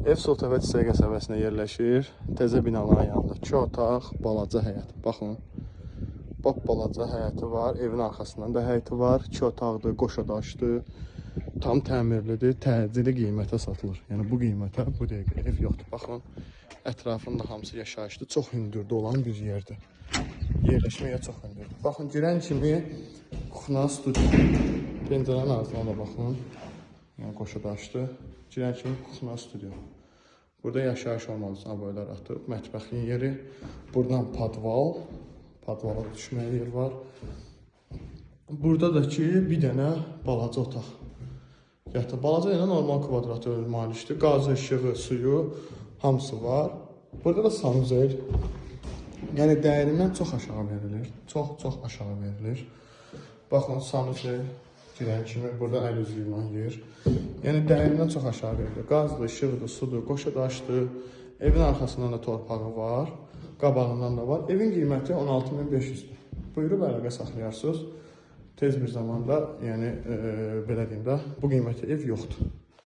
Ev Sultəpə Çiçək qəsəbəsində yerləşir. Təzə binaların yanında 2 otaq, balaca həyət. Baxın. Bab balaca həyəti var. Evin arxasından da həyəti var. 2 otaqdır, qoşadaşdır. Tam təmirlidir, təcili qiymətə satılır. Yəni bu qiymətə bu dəqiqə ev yoxdur. Baxın. Ətrafında hamısı yaşayışlı, çox hündürdə olan bir yerdir. Yerləşməyə çox hündürdür. Baxın, girən kimi kuxna studiya. Pəncərənin ağzına da baxın. Yəni qoşadaşdır. Girən kimi kuxna studiya. Burada yaşayış üçün aboylar atıb, mətbəxin yeri. Buradan padval, padvala düşməyə yer var. Burada da ki, bir dənə balaca otaq. Yatı balaca ilə normal kvadratör malikdir. Qazı, işığı, suyu hamısı var. Burada da sanuzel. Yəni dəyərindən çox aşağı verilir. Çox, çox aşağı verilir. Baxın, sanuzel girən kimi burada əl üzü ilə yer. Yəni dəyərindən çox aşağı verilir. Qazdır, işıqdır, sudur, qoşadaşdır. Evin arxasından da torpağı var. Qabağından da var. Evin qiyməti 16500-dür. Buyurub əlaqə saxlayarsınız. Tez bir zamanda, yəni e, belə deyim də, bu qiymətə ev yoxdur.